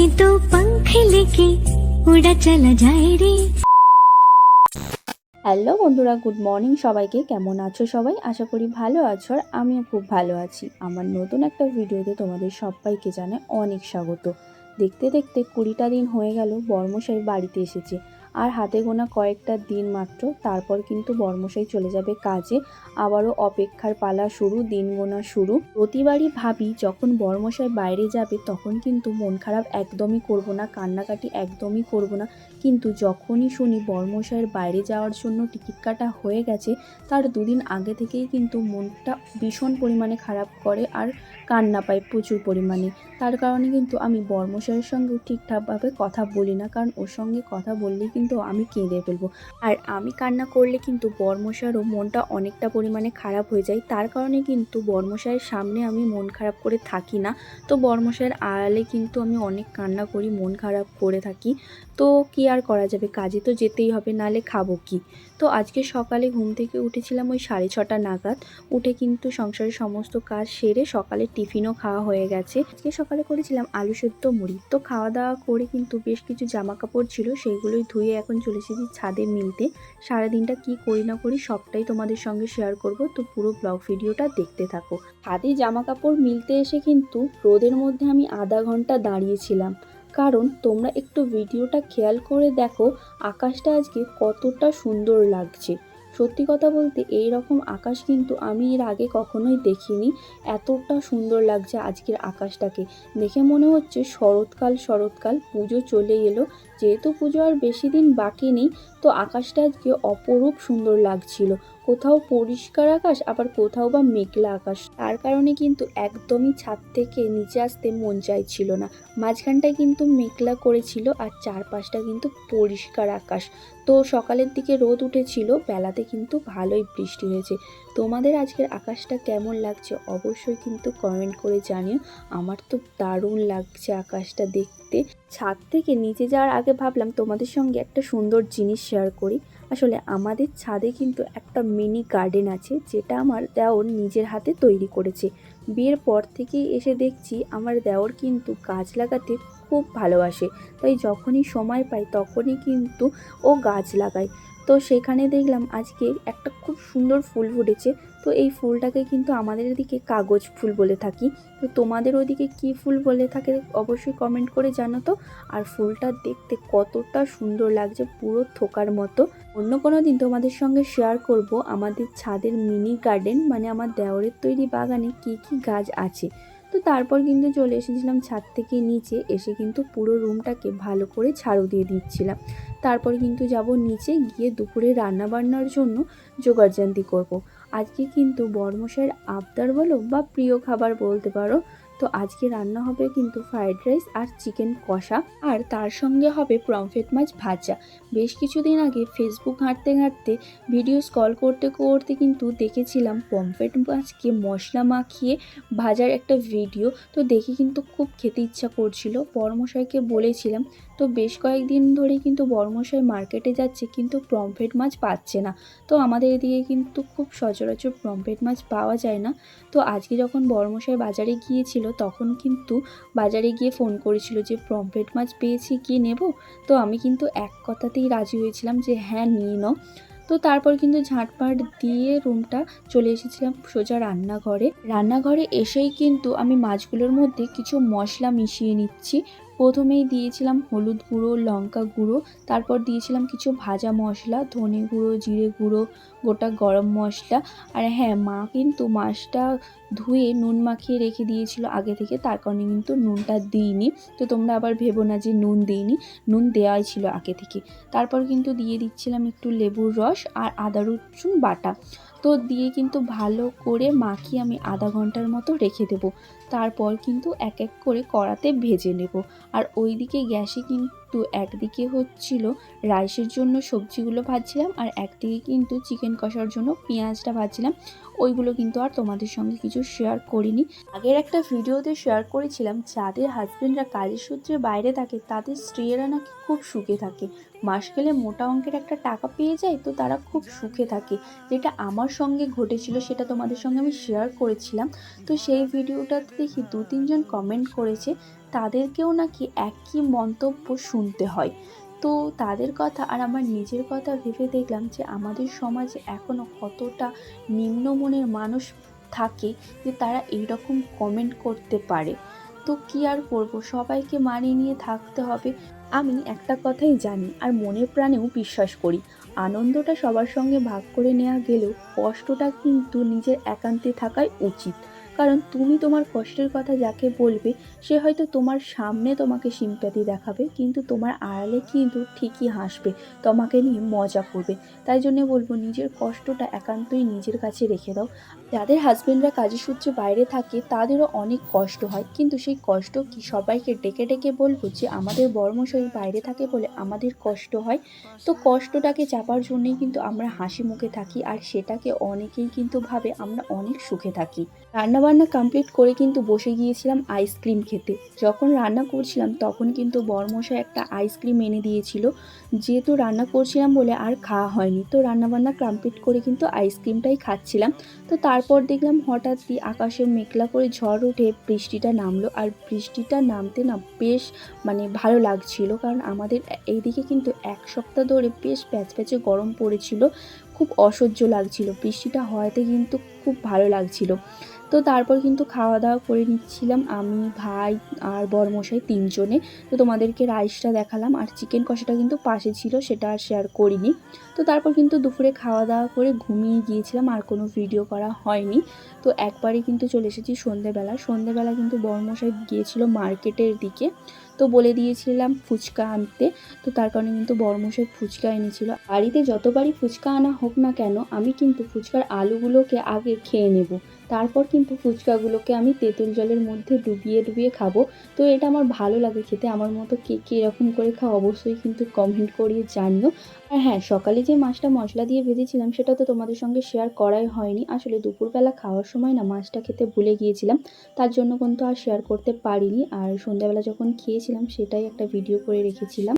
पंख लेके उड़ा चला जाए रे হ্যালো বন্ধুরা গুড মর্নিং সবাইকে কেমন আছো সবাই আশা করি ভালো আছো আর আমিও খুব ভালো আছি আমার নতুন একটা ভিডিওতে তোমাদের সবাইকে জানে অনেক স্বাগত দেখতে দেখতে কুড়িটা দিন হয়ে গেল বর্মশাই বাড়িতে এসেছে আর হাতে গোনা কয়েকটা দিন মাত্র, তারপর কিন্তু বর্মশাই চলে যাবে কাজে। আবারও অপেক্ষার পালা শুরু, দিন গোনা শুরু। প্রতিবারই ভাবি, যখন বর্মশাই বাইরে যাবে, তখন কিন্তু মন খারাপ একদমই করব না, কান্নাকাটি একদমই করব না। কিন্তু যখনই শুনি বর্মশাইয়ের বাইরে যাওয়ার জন্য টিকিট কাটা হয়ে গেছে, তার দুদিন আগে থেকেই কিন্তু মনটা ভীষণ পরিমাণে খারাপ করে আর কান্না পায় প্রচুর পরিমাণে। তার কারণে কিন্তু আমি বর্মশাইয়ের সঙ্গেও ঠিকঠাকভাবে কথা বলি না, কারণ ওর সঙ্গে কথা বললেই কিন্তু আমি কেঁদে ফেলব। আর আমি কান্না করলে কিন্তু বর্মশাইয়েরও মনটা অনেকটা পরিমাণে খারাপ হয়ে যায়। তার কারণে কিন্তু বর্মশাইয়ের সামনে আমি মন খারাপ করে থাকি না। তো বর্মশাইয়ের আড়ালে কিন্তু আমি অনেক কান্না করি, মন খারাপ করে থাকি। তো কি আর করা যাবে? কাজে তো যেতেই হবে, নালে খাব কি? তো আজকে সকালে ঘুম থেকে উঠেছিলাম ওই সাড়ে ছটা নাগাদ। উঠে কিন্তু সংসারের সমস্ত কাজ সেরে সকালে টিফিনও খাওয়া হয়ে গেছে। আজকে সকালে করেছিলাম আলু সেদ্ধ মুড়ি। তো খাওয়া দাওয়া করে কিন্তু বেশ কিছু জামা কাপড় ছিল, সেইগুলোই ধুয়ে এখন চলে এসেছি ছাদে মিলতে। সারাদিনটা কি করি না করি সবটাই তোমাদের সঙ্গে শেয়ার করব। তো পুরো ব্লগ ভিডিওটা দেখতে থাকো। ছাদে জামা কাপড় মিলতে এসে কিন্তু রোদের মধ্যে আমি আধা ঘণ্টা দাঁড়িয়েছিলাম। কারণ তোমরা একটু ভিডিওটা খেয়াল করে দেখো, আকাশটা আজকে কতটা সুন্দর লাগছে। সত্যি কথা বলতে এই রকম আকাশ কিন্তু আমি এর আগে কখনোই দেখিনি। এতটা সুন্দর লাগছে আজকের আকাশটাকে। দেখে মনে হচ্ছে শরৎকাল শরৎকাল, পুজো চলে এলো। যেহেতু পুজো আর বেশি দিন বাকি নেই, তো আকাশটা আজকে অপরূপ সুন্দর লাগছিল। কোথাও পরিষ্কার আকাশ, আবার কোথাও বা মেঘলা আকাশ। তার কারণে কিন্তু একদমই ছাদ থেকে নিচে আসতে মন চাইছিল না। মাঝখানটায় কিন্তু মেঘলা করেছিল আর চারপাশটা কিন্তু পরিষ্কার আকাশ। তো সকালের দিকে রোদ উঠেছিল, বেলাতে কিন্তু ভালোই বৃষ্টি হয়েছে। তোমাদের আজকের আকাশটা কেমন লাগছে অবশ্যই কিন্তু কমেন্ট করে জানিও। আমার তো দারুণ লাগছে আকাশটা দেখতে। ছাদ থেকে নিচে যাওয়ার আগে ভাবলাম তোমাদের সঙ্গে একটা সুন্দর জিনিস শেয়ার করি। আসলে আমাদের ছাদে কিন্তু একটা মিনি গার্ডেন আছে, যেটা আমার দেওর নিজের হাতে তৈরি করেছে। বিয়ের পর থেকেই এসে দেখছি আমার দেওর কিন্তু গাছ লাগাতে খুব ভালোবাসে। তাই যখনই সময় পাই তখনই কিন্তু ও গাছ লাগায়। তো সেখানে দেখলাম আজকে একটা খুব সুন্দর ফুল ফুটেছে। তো এই ফুলটাকে কিন্তু আমাদের এদিকে কাগজ ফুল বলে থাকি। তো তোমাদের ওদিকে কি ফুল বলে থাকে অবশ্যই কমেন্ট করে জানো তো। আর ফুলটা দেখতে কতটা সুন্দর লাগছে, পুরো থোকার মতো। অন্য কোনো দিন তোমাদের সঙ্গে শেয়ার করব আমাদের ছাদের মিনি গার্ডেন মানে আমার দেওরের তৈরি বাগানে কি কি গাছ আছে। তো তারপর কিন্তু চলে এসেছিলাম ছাদ থেকে নিচে, এসে কিন্তু পুরো রুমটাকে ভালো করে ছাড়ু দিয়ে দিচ্ছিলাম তারপর কিন্তু যাব নিচে গিয়ে দুপুরে রান্না বান্নার জন্য জোগাড়জান্তি করব। আজকে কিন্তু বর্মশাইয়ের আবদার বলো বা প্রিয় খাবার বলতে পারো তো আজকে রান্না হবে কিন্তু ফ্রাইড রাইস আর চিকেন কষা, আর তার সঙ্গে হবে প্রমফেট মাছ ভাজা। বেশ কিছুদিন আগে ফেসবুক ঘাঁটতে ঘাঁটতে ভিডিও স্কল করতে করতে কিন্তু দেখেছিলাম পমফেট মাছকে মশলা মাখিয়ে ভাজার একটা ভিডিও তো দেখে কিন্তু খুব খেতে ইচ্ছা করছিল। পরমশাইকে বলেছিলাম তো বেশ কয়েকদিন ধরে কিন্তু বর্মশাই মার্কেটে যাচ্ছে, কিন্তু পমফ্রেট মাছ পাচ্ছে না। তো আমাদের এদিকে কিন্তু খুব সচরাচর পমফ্রেট মাছ পাওয়া যায় না। তো আজকে যখন বর্মশাই বাজারে গিয়েছিল, তখন কিন্তু বাজারে গিয়ে ফোন করেছিল যে পমফ্রেট মাছ পেয়েছি, কি নেব? তো আমি কিন্তু এক কথাতেই রাজি হয়েছিলাম যে হ্যাঁ নিয়ে নাও। তো তারপর কিন্তু ঝাঁটপাট দিয়ে রুমটা চলে এসেছিলাম সোজা রান্নাঘরে। রান্নাঘরে এসেই কিন্তু আমি মাছগুলোর মধ্যে কিছু মশলা মিশিয়ে নিচ্ছি। প্রথমেই দিয়েছিলাম হলুদ গুঁড়ো, লঙ্কা গুঁড়ো, তারপর দিয়েছিলাম কিছু ভাজা মশলা, ধনে গুঁড়ো, জিরে গুঁড়ো, গোটা গরম মশলা। আর হ্যাঁ মা কিন্তু মাছটা ধুয়ে নুন মাখিয়ে রেখে দিয়েছিল আগে থেকে, তার কারণে কিন্তু নুনটা দিইনি। তো তোমরা আবার ভেবো না যে নুন দিইনি, নুন দেওয়াই ছিল আগে থেকে। তারপর কিন্তু দিয়ে দিচ্ছিলাম একটু লেবুর রস আর আদা রসুন বাটা। তো দিয়ে কিন্তু ভালো করে মাখিয়ে আমি আধা ঘণ্টার মতো রেখে দেবো। তারপর কিন্তু এক এক করে কড়াতে ভেজে নেব। আর ওইদিকে গ্যাসে কিন্তু একদিকে হচ্ছিল রাইসের জন্য সবজিগুলো ভাজছিলাম আর একদিকে কিন্তু চিকেন কষার জন্য পেঁয়াজটা ভাজছিলাম। ওইগুলো কিন্তু আর তোমাদের সঙ্গে কিছু শেয়ার করিনি। আগের একটা ভিডিওতে শেয়ার করেছিলাম, যাদের হাজবেন্ডরা কাজের সূত্রে বাইরে থাকে, তাদের স্ত্রীরা নাকি খুব সুখে থাকে। মাস গেলে মোটা অঙ্কের একটা টাকা পেয়ে যায় তো তারা খুব সুখে থাকে। যেটা আমার সঙ্গে ঘটেছিল সেটা তোমাদের সঙ্গে আমি শেয়ার করেছিলাম। তো সেই ভিডিওটাতে দেখি দু তিনজন কমেন্ট করেছে, তাদেরকেও নাকি একই মন্তব্য শুনতে হয়। তো তাদের কথা আর আমার নিজের কথা ভেবে দেখলাম যে আমাদের সমাজে এখনও কতটা নিম্নমনের মানুষ থাকে যে তারা এইরকম কমেন্ট করতে পারে। তো কি আর করব? সবাইকে মানিয়ে নিয়ে থাকতে হবে। আমি একটা কথাই জানি আর মনের প্রাণেও বিশ্বাস করি, আনন্দটা সবার সঙ্গে ভাগ করে নেওয়া গেলেও কষ্টটা কিন্তু নিজের একান্তে থাকাই উচিত। কারণ তুমি তোমার কষ্টের কথা যাকে বলবে, সে হয়তো তোমার সামনে তোমাকে সিম্প্যাথি দেখাবে, কিন্তু তোমার আড়ালে কিন্তু ঠিকই হাসবে, তোমাকে নিয়ে মজা করবে। তাই জন্য বলব, নিজের কষ্টটা একান্তই নিজের কাছে রেখে দাও। যাদের হাজব্যান্ডরা কাজের সূত্রে বাইরে থাকে, তাদেরও অনেক কষ্ট হয়। কিন্তু সেই কষ্ট কি সবাইকে ডেকে ডেকে বলব যে, আমাদের বর্মশাই বাইরে থাকে বলে আমাদের কষ্ট হয়? তো কষ্টটাকে চাপার জন্যই কিন্তু আমরা হাসি মুখে থাকি, আর সেটাকে অনেকেই কিন্তু ভাবে আমরা অনেক সুখে থাকি। রান্নাবান্না কমপ্লিট করে কিন্তু বসে গিয়েছিলাম আইসক্রিম খেতে। যখন রান্না করছিলাম তখন কিন্তু বরমশাই একটা আইসক্রিম এনে দিয়েছিল যেহেতু রান্না করছিলাম বলে আর খাওয়া হয়নি। তো রান্নাবান্না কমপ্লিট করে কিন্তু আইসক্রিমটাই খাচ্ছিলাম। তো তারপর দেখলাম হঠাৎই আকাশে মেঘলা করে ঝড় উঠে বৃষ্টিটা নামলো। আর বৃষ্টিটা নামতে না বেশ মানে ভালো লাগছিল, কারণ আমাদের এইদিকে কিন্তু এক সপ্তাহ ধরে বেশ প্যাচ প্যাচে গরম পড়েছিল। খুব অসহ্য লাগছিল। বৃষ্টিটা হওয়াতে কিন্তু খুব ভালো লাগছিল। তো তারপর কিন্তু খাওয়া দাওয়া করে নিচ্ছিলাম আমি, ভাই আর বরমশাই তিনজনে। তো তোমাদেরকে রাইসটা দেখালাম আর চিকেন কষাটা কিন্তু পাশে ছিল, সেটা আর শেয়ার করিনি। তো তারপর কিন্তু দুপুরে খাওয়া দাওয়া করে ঘুমিয়ে গিয়েছিলাম, আর কোনো ভিডিও করা হয়নি। তো একবারে কিন্তু চলে এসেছি সন্ধেবেলা। সন্ধেবেলা কিন্তু বরমশাই গিয়েছিল মার্কেটের দিকে। তো বলে দিয়েছিলাম ফুচকা আনতে। তো তার কারণে কিন্তু বড়মশাই ফুচকা এনেছিল। বাড়িতে যতবারই ফুচকা আনা হোক না কেন, আমি কিন্তু ফুচকার আলুগুলোকে আগে খেয়ে নেব। তারপর কিন্তু ফুচকাগুলোকে আমি তেঁতুল জলের মধ্যে ডুবিয়ে ডুবিয়ে খাব। তো এটা আমার ভালো লাগে খেতে। আমার মতো কে কে এরকম করে খাও অবশ্যই কিন্তু কমেন্ট করিয়ে জানিও। আর হ্যাঁ সকালে যে মাছটা মশলা দিয়ে ভেজেছিলাম সেটা তো তোমাদের সঙ্গে শেয়ার করাই হয়নি। আসলে দুপুরবেলা খাওয়ার সময় না মাছটা খেতে ভুলে গিয়েছিলাম। তার জন্য কিন্তু আর শেয়ার করতে পারিনি। আর সন্ধ্যাবেলা যখন খেয়েছিলাম সেটাই একটা ভিডিও করে রেখেছিলাম।